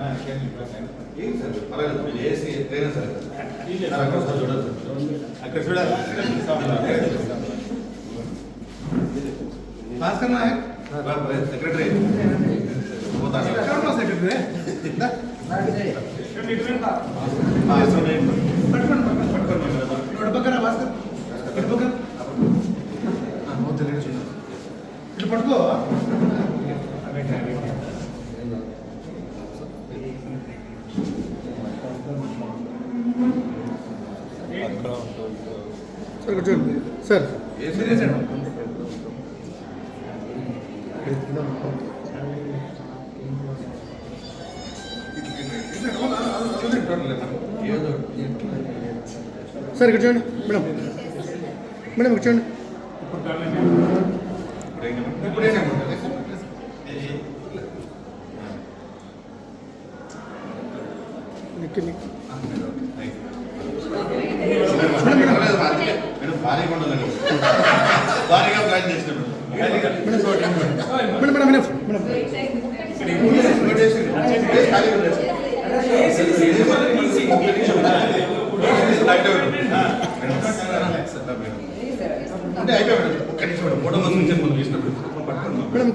ఒక్క నిమిషం. ఏం సార్ పర్వాలేదు మీరు ఏసీ ట్రైనర్ సార్ సార్, అక్కడ సార్ చూడాలి సార్. అక్కడ చూడాలి భాస్కర్ నాయక్ సెక్రటరీ పోతాను సార్. సార్ ఇక్కడ చూడండి. మేడం. మేడం ఇక్కడ చూడండి. అయిపోయాడు ఒక్క నిమిషం మేడం ఫోటో కోసం నుంచి మనం తీసినప్పుడు పట్టుకున్నాం మేడం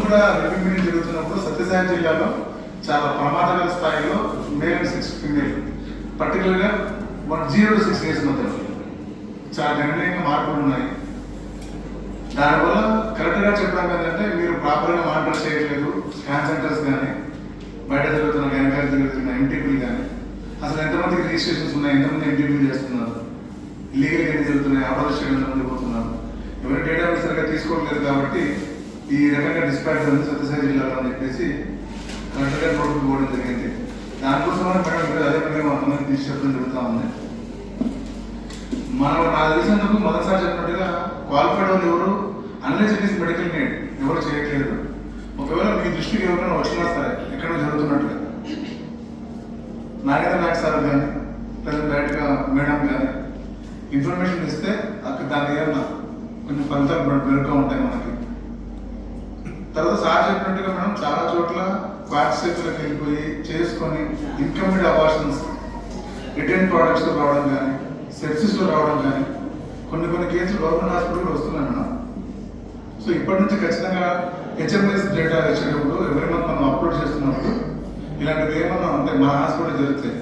కూడా రివ్యూ జరుగుతున్నప్పుడు సత్యసాయి జిల్లాలో చాలా ప్రమాదకర స్థాయిలో మేల్ అండ్ సిక్స్ ఫిమేల్ పర్టికులర్గా వన్ జీరో సిక్స్ ఇయర్స్ మధ్య చాలా గణనీయంగా మార్పులు ఉన్నాయి. దానివల్ల కరెక్ట్గా చెప్పడం ఏంటంటే మీరు ప్రాపర్గా మానిటర్ చేయట్లేదు. స్కాన్ సెంటర్స్ కానీ బయట జరుగుతున్న వెనకాల జరుగుతున్న ఎంటీపీలు కానీ అసలు ఎంతమందికి రిజిస్ట్రేషన్స్ ఉన్నాయి? ఎంతమంది ఎంటీపీలు చేస్తున్నారు? లీగల్ ఎన్ని జరుగుతున్నాయి? ఆపరేషన్ ఎంతమంది పోతున్నారు? ఎవరి డేటా సరిగ్గా తీసుకోవట్లేదు కాబట్టి ఈ రకంగా డిస్పాచ్ ఉంది సత్యసాయి జిల్లాలో అని చెప్పేసి కరెక్ట్గా నోటుకు పోవడం జరిగింది. దానికోసమని మేడం ఇక్కడ అదే పనిగా కొంతమంది తీసి చెప్పడం జరుగుతూ ఉంది. మనం నా తెలిసినందుకు మొదటిసారి చెప్పినట్టుగా క్వాలిఫైడ్ వాళ్ళు ఎవరు? Unless it is medical need ఎవరు చేయట్లేదు. ఒకవేళ మీ దృష్టికి ఎవరైనా వచ్చినా సరే ఎక్కడ జరుగుతున్నట్టుగా. నాగేంద్ర నాయక్ సార్ కానీ లేదా డైరెక్ట్గా మేడం కానీ ఇన్ఫర్మేషన్ ఇస్తే అక్కడ దాని ఏమన్నా కొంచెం ఫలితాలు మె- మెరుగ్గా ఉంటాయి మనకి. తర్వాత సార్ చెప్పినట్టుగా మనం చాలా చోట్ల వాట్సాప్లోకి వెళ్ళిపోయి చేసుకొని ఇన్కమ్డ్ అబార్షన్స్ రిటర్న్ ప్రోడక్ట్స్లో రావడం కానీ సెప్సిస్లో రావడం కానీ కొన్ని కొన్ని కేసులు గవర్నమెంట్ హాస్పిటల్ వస్తున్నాయి మేడం. సో ఇప్పటి నుంచి ఖచ్చితంగా హెచ్ఎంఎస్ డేటా వచ్చేటప్పుడు ఎవరి మంత్ మనం అప్లోడ్ చేస్తున్నప్పుడు ఇలాంటివి ఏమన్నా అంటే మన హాస్పిటల్ జరుగుతాయి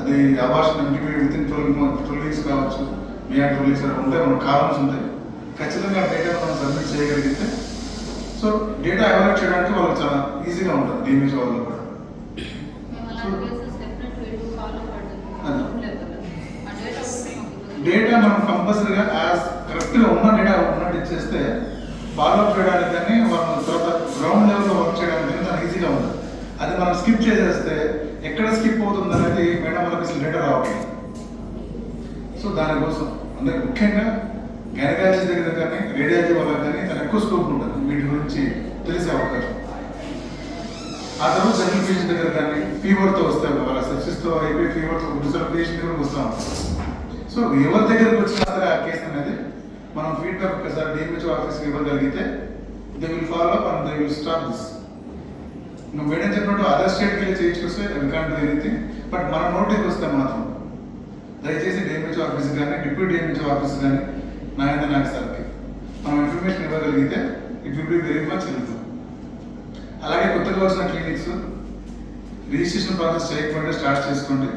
అది abortion MP with in twelve twelve weeks కావచ్చు ఆ ట్వెల్వ్ వీక్స్ ఉంటాయి మన కాలమ్స్ ఉంటాయి. ఖచ్చితంగా డేటా మనం సబ్మిట్ చేయగలిగితే సో డేటా అవాయిడ్ చేయడానికి వాళ్ళకి చాలా ఈజీగా ఉంటుంది డిఎంహెచ్ వాళ్ళకి కూడా. డేటా మనం కంపల్సరీగా యాజ్ కరెక్ట్గా ఉన్న డేటా ఉన్నట్టు ఇచ్చేస్తే ఫాలోఅప్ చేయడానికి కానీ వాళ్ళ తర్వాత గ్రౌండ్ లెవెల్లో వర్క్ చేయడానికి కానీ దానికి ఈజీగా ఉంటుంది. అది మనం స్కిప్ చేసేస్తే ఎక్కడ స్కిప్ అవుతుంది అనేది మేడం వాళ్ళకి అసలు డేటా రావట్లేదు. సో దానికోసం అంటే ముఖ్యంగా గైనకాలజీ దగ్గర కానీ రేడియాలజీ వాళ్ళకి కానీ చాలా ఎక్కువ స్కోప్ ఉంటుంది. వీటి గురించి తెలిసే అవకాశం. ఆ తర్వాత జనరల్ పేషెంట్ దగ్గర కానీ ఫీవర్తో వస్తాయి వాళ్ళ సెప్సిస్తో అయిపోయి ఫీవర్తో మున్సిపల్ పేషెంట్ దగ్గరకు వస్తాం సో ఎవరి దగ్గరకు వచ్చినా సరే ఆ కేసు అనేది మనం ఫీడ్బ్యాక్ ఒకసారి డిఎంహెచ్ఓ ఆఫీస్కి ఇవ్వగలిగితే they will follow up and they will stop this నువ్వు మేడం చెప్పినట్టు అదర్ స్టేట్కి వెళ్ళి చేయించుకొస్తే వీ కాంట్ ఎనీథింగ్ బట్ మన నోటికి వస్తే మాత్రం దయచేసి డిఎంహెచ్ ఆఫీస్ కానీ డిప్యూటీ డిఎంహెచ్ ఆఫీస్ కానీ నారాయణ నాయక్ సార్కి మనం ఇన్ఫర్మేషన్ ఇవ్వగలిగితే it will be very much helpful అలాగే కొత్తగా వచ్చిన క్లినిక్స్ రిజిస్ట్రేషన్ ప్రాసెస్ చేయకుండా స్టార్ట్ చేసుకోండి.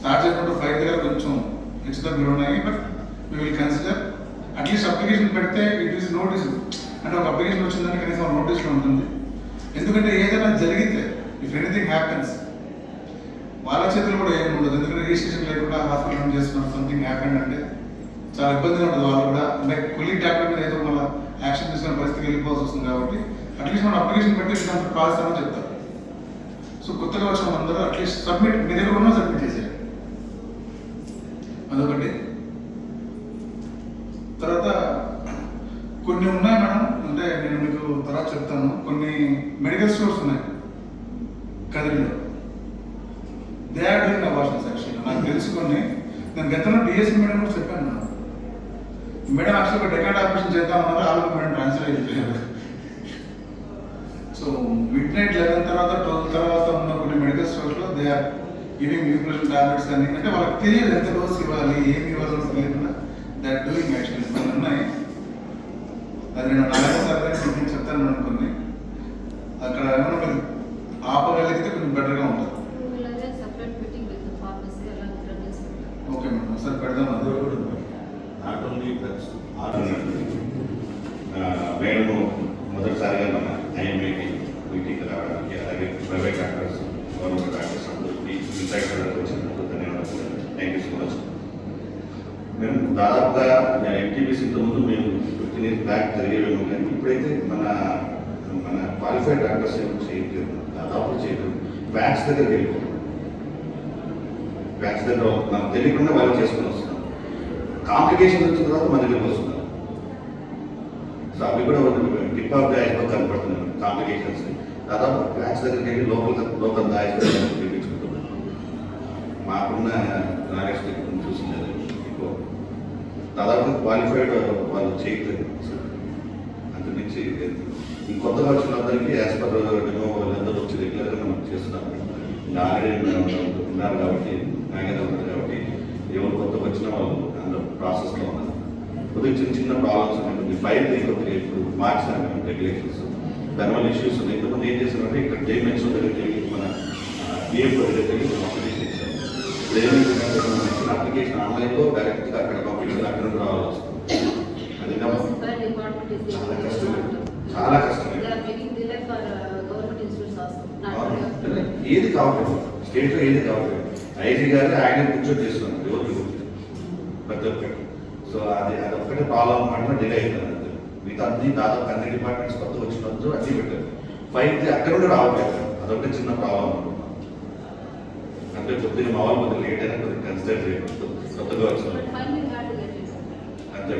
స్టార్ట్ చేయకుండా ఫైవ్ దగ్గర కొంచెం హెచ్చుతగ్గులు ఉన్నాయి but we will consider at least application పెడితే ఇట్ ఈస్ నోటీస్ అంటే ఒక అప్లికేషన్ వచ్చిందని కనీసం నోటీస్లో ఉంటుంది. ఎందుకంటే ఏదైనా జరిగితే ఇఫ్ ఎనీథింగ్ హ్యాపెన్స్ వాళ్ళ చేతులు కూడా ఏమి ఉండదు. ఎందుకంటే రిజిస్ట్రేషన్ లేకుండా హాస్పిటల్ చేసుకున్న చేస్తున్నారు సంథింగ్ హ్యాపెండ్ అంటే చాలా ఇబ్బందిగా ఉండదు వాళ్ళు కూడా అంటే కొలీగ్ డాక్టర్ మీద ఏదో మళ్ళీ పరిస్థితికి వెళ్ళిపోవాల్సి వస్తుంది కాబట్టి అట్లీస్ట్ మనం అప్లికేషన్ పెట్టి దాంట్లో ప్రాసెస్ అని చెప్తారు. సో కొత్తగా వచ్చిన అందరూ అట్లీస్ట్ సబ్మిట్ మీ దగ్గర ఉన్నా సబ్మిట్ చేసేయాలి. అదొకటి. తర్వాత కొన్ని ఉన్నాయి మేడం. అంటే నేను మీకు తర్వాత చెప్తాను. కొన్ని మెడికల్ స్టోర్స్ ఉన్నాయి. కదిరిలో. దే ఆర్ డూయింగ్ అబార్షన్స్ యాక్చువల్గా నాకు తెలుసుకొని నేను గతంలో డిఎస్సి మేడం కూడా చెప్పాను మేడం. మేడం యాక్చువల్గా డెకాట్ ఆపరేషన్ చేద్దామన్నారు ఆలోపు మేడం ట్రాన్స్ఫర్ అయిపోయారు. సో మిడ్ నైట్ లెవెన్ తర్వాత ట్వెల్వ్ తర్వాత ఉన్న కొన్ని medical స్టోర్స్లో they are giving nutrition tablets కానీ అంటే వాళ్ళకి తెలియదు ఎంత డోస్ ఇవ్వాలి ఏమి ఇవ్వాలో తెలియకుండా దే ఆర్ డూయింగ్ యాక్చువల్ కొన్ని ఉన్నాయి. అది నేను నాలుగో సార్ చెప్తాను అనుకుంది అక్కడ ఏమైనా మీరు ఆపగలిగితే కొంచెం బెటర్గా ఉంటుంది separate meeting with the pharmacy along with the hospital. Okay madam ఒకసారి పెడదాం అది నాట్ ఓన్లీ డ్రగ్స్ మేడము మొదటిసారిగా మన ఐఎంఏకి మీటింగ్ రావడానికి అలాగే ప్రైవేట్ డాక్టర్స్ గవర్నమెంట్ డాక్టర్స్ అందరికీ ఇన్సైట్ వచ్చినందుకు ధన్యవాదాలు థ్యాంక్ యూ సో మచ్ మేము దాదాపుగా ఎన్టీపీసీ ముందు మేము ఫిఫ్టీన్ బ్యాక్ జరిగేవేమో కానీ ఇప్పుడైతే మన మన క్వాలిఫైడ్ డాక్టర్స్ ఏమో చేయట్లేదు. దాదాపు చేయలేదు బ్యాక్స్ దగ్గర వెళ్ళిపోతాం. బ్యాక్స్ దగ్గర మనకు తెలియకుండా వాళ్ళు చేసుకుని వస్తున్నాం. కాంప్లికేషన్ వచ్చిన తర్వాత మన దగ్గరికి వస్తున్నారు సో అవి కూడా టిప్ ఆఫ్ ది ఐస్బర్గ్ కనపడుతున్నాయి. కాంప్లికేషన్స్. దాదాపు బ్యాక్స్ దగ్గరికి వెళ్ళి లోపల లోపల ద ఐస్బర్గ్ చూపించుకుంటున్నాం మాకున్న నాగేష్ చూసింది దాదాపు క్వాలిఫైడ్ వాళ్ళు చేయట్లేదు. అందు నుంచి ఇంకొత్తగా వచ్చిన అందరికీ యాజ్ పర్ డెమో వాళ్ళందరూ వచ్చి రెగ్యులర్గా మనం చేస్తున్నాము ఆల్రెడీ ఉన్నారు కాబట్టి నాగేదా ఉన్నారు కాబట్టి ఎవరు కొత్త వచ్చిన వాళ్ళు అందరూ ప్రాసెస్లో ఉన్నారు. కొద్దిగా చిన్న చిన్న ప్రాబ్లమ్స్ ఉంటుంది ఫైల్ కొద్దిగా ఇప్పుడు మార్చారు మేము రెగ్యులేషన్స్ థర్మల్ ఇష్యూస్ ఉన్నాయి. ఇంతకుముందు ఏం చేస్తారంటే ఇక్కడ జైమెంట్స్ దగ్గరికి వెళ్ళి మన బిఎఫ్ దగ్గరికి వెళ్ళి మనం అప్లికేషన్ ఇచ్చాం ఇప్పుడు ఏమైందంటే అప్లికేషన్ ఆన్లైన్లో డైరెక్ట్గా అక్కడ పంపించాలి అక్కడ రావాల్సి వస్తుంది. అది చాలా కష్టం. uh. ఏది కావట్లేదు. స్టేట్లో ఏది కావట్లేదు. ఐజీ గారు ఆయన కూర్చొని చేస్తున్నారు. ఎవరికి ప్రతి ఒక్కటి సో అది అది ఒక్కటే ప్రాబ్లం మాత్రం డిలే అవుతుంది మిగతా అన్ని దాదాపు అన్ని డిపార్ట్మెంట్స్ కొత్త వచ్చినందుకు అన్ని పెట్టారు. ఫైవ్ అక్కడ నుండి రావట్లేదు. అదొకటి చిన్న ప్రాబ్లం అంటే కొద్దిగా మా వాళ్ళు కొద్దిగా లేట్ అయినా కొద్దిగా కన్సిడర్ చేయకూడదు. కొత్తగా వచ్చిన. అంతే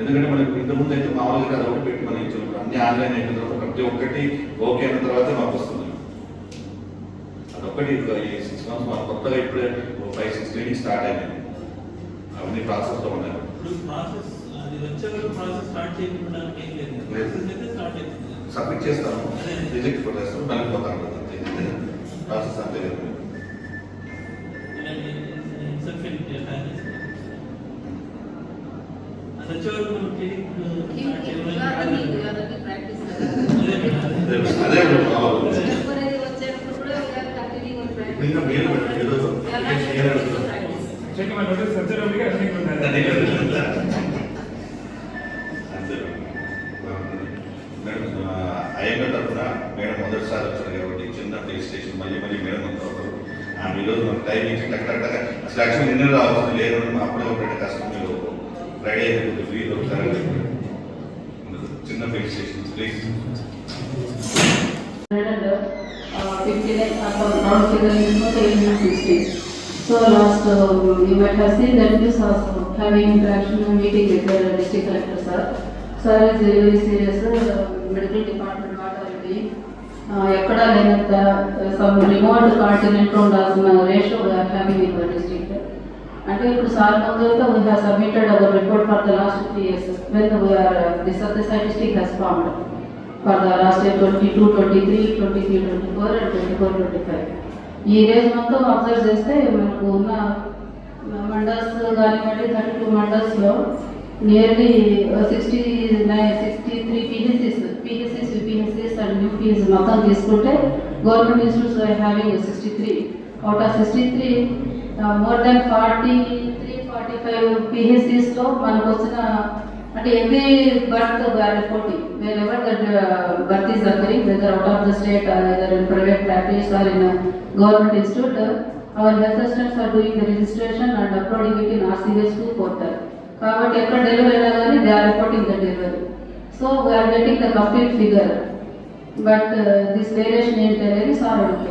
ఎందుకంటే మనకి ఇంతకుముందు అయితే మామూలుగా అది ఒకటి పెట్టి మనం ఇచ్చాం అన్ని ఆన్లైన్ అయిన తర్వాత ప్రతి ఒక్కటి ఓకే అయిన తర్వాత మాకు వస్తుంది. అదొక్కటి ఈ సిక్స్ మంత్స్ మాకు కొత్తగా ఇప్పుడే ఫైవ్ సిక్స్ ట్రైనింగ్ స్టార్ట్ అయినాయి. అవన్నీ ప్రాసెస్లో ఉన్నాయి. ప్రాసెస్ స్టార్ట్ అవుతుంది సబ్మిట్ చేస్తాము. రిజెక్ట్ కొట్టేస్తాము. దానికి పోతా ప్రాసెస్ అంతే. కదా ఇన్సఫిషియెంట్ టైం అది వచ్చే వరకు మనం clinic You start you are running, you are running practice. అదే అదే ప్రాబ్లం Temporary వచ్చేటప్పుడు కూడా we are continuing on practice. ఇంకా మేలు పెట్టు, ఏదో We are not application continuing చేయాలి. on practice. చెక్ మన నోటీస్ సర్జరీ ఉంది అన్ని అదే ఉంటాయి కదా. అంతే మేడం ఐఎంఏ తరఫున మేడం మొదటిసారి వచ్చారు కాబట్టి చిన్న ప్లే స్టేషన్ మళ్ళీ మళ్ళీ మేడం అంతా ఒకరు ఆ ఈరోజు మనకు టైం ఇచ్చి కరెక్ట్గా అసలు యాక్చువల్ నిన్న రావాల్సింది లేదు అని అప్పుడే ఒకటి కష్టం మీరు ఫ్రైడే అయిపోతుంది ఫ్రీ దొరుకుతారని చిన్న play station please And uh, 59, uh, round figure is not 1860. So last, uh, you might have seen that this also having interaction and meeting with the district collector sir. Sir is very serious, uh, medical department what are you doing? Uh, ఎక్కడ లేనంత some remote continent ఉండాల్సిన ratio we are having in our district అంటే ఇప్పుడు sir ముందు we have submitted our report for the last three years when we are this the Sathya Sai district has formed for the last year twenty two twenty three twenty three twenty four and twenty four twenty five ఈ రేజ్ మొత్తం observe చేస్తే మనకు ఉన్న మండల్స్ కానివ్వండి thirty two మండల్స్లో nearly sixty nine sixty three PGC fees మొత్తం తీసుకుంటే government institutes having sixty three out of sixty three more than forty three forty five పిహెచ్డీస్లో మనకు వచ్చిన అంటే every birth forty reporting wherever that birth is occurring whether out of the state either in private practice or in a government institute, uh, our health assistants are doing the registration and uploading it in RCVS 2 portal. కాబట్టి ఎక్కడ delivery అయినా కానీ they are reporting the delivery so we are getting the complete figure but uh, this variation in Taylor is already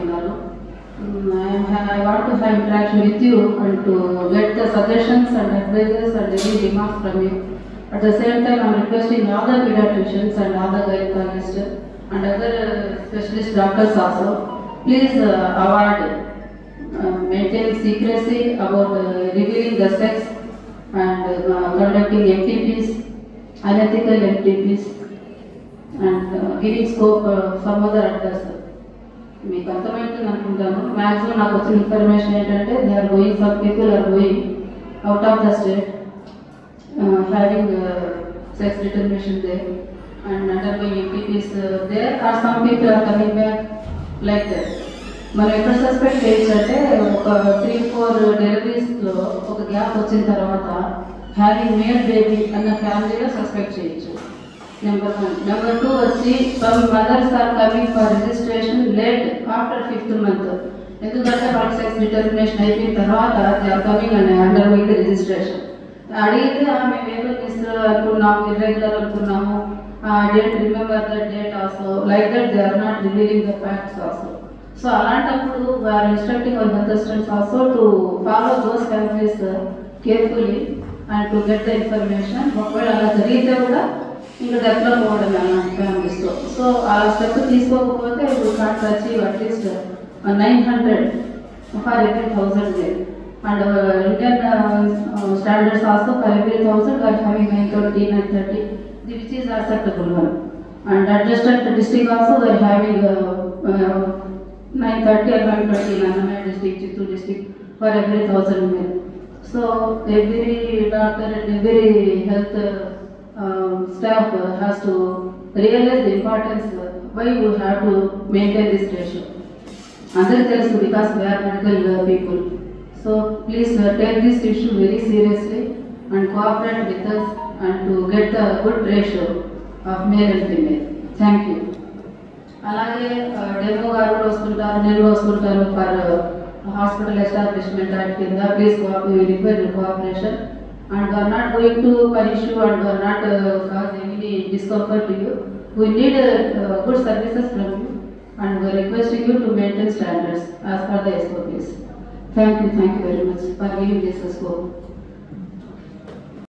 I, want to have interaction with you and to get the suggestions and advices and any remarks from you. At the same time, I am requesting all the pediatricians and all the gynecologists and other uh, specialist doctors also, please uh, avoid uh, secrecy about uh, revealing the sex and uh, conducting activities, unethical activities. And giving scope for mother address మీకు అర్థమవుతుంది అనుకుంటాను. Maximum నాకు వచ్చిన information ఏంటంటే they are going for people are going out of the state having sex uh, they and under and MPPs they are some people are coming back like that మనం ఎక్కడ suspect చేయొచ్చు అంటే ఒక three four డెలివరీస్లో ఒక gap వచ్చిన తర్వాత having mad baby అన్న ఫ్యామిలీలో సస్పెక్ట్ చేయొచ్చు నెంబర్ వన్ నెంబర్ టూ వచ్చి some mothers are coming for registration late after fifth month ఎందుకంటే వాళ్ళ సెక్స్ డిటర్మినేషన్ అయిపోయిన తర్వాత they are coming and under going registration అడిగితే ఆమె ఏమో మిస్ అనుకున్నాము. ఇర్రెగ్యులర్ అనుకున్నాము date remember the date also like that they are not revealing the facts also so అలాంటప్పుడు వారు instructing our health students also to follow those families carefully and to get the information ఒకవేళ అలా జరిగితే కూడా ఇంకా develop అవ్వడం అలాంటి ఫ్యామిలీస్తో సో ఆ స్టెప్ తీసుకోకపోతే ఇప్పుడు can't achieve at least nine hundred for every thousand and uh, Indian uh, uh, standards also for every thousand are having 930, 930, which is acceptable one. And adjusted district also they are having uh, uh, 930 or 120 in Annamaya district, Chittoor district for every thousand male. So every doctor Um, staff has to realize the importance why you have to maintain this ratio. తెలుసు because we are medical people so please take this issue very seriously and cooperate with us and to get the good ratio of male and female thank you అలాగే uh, demo గారు కూడా వస్తుంటారు నేను వస్తుంటారు for hospital establishment act కింద. Please require cooperation and we are not going to punish you and we are not uh, cause any discomfort to you. We need uh, good services from you and we are requesting you to maintain standards as per the SOPs. Thank you, thank you very much for giving this scope.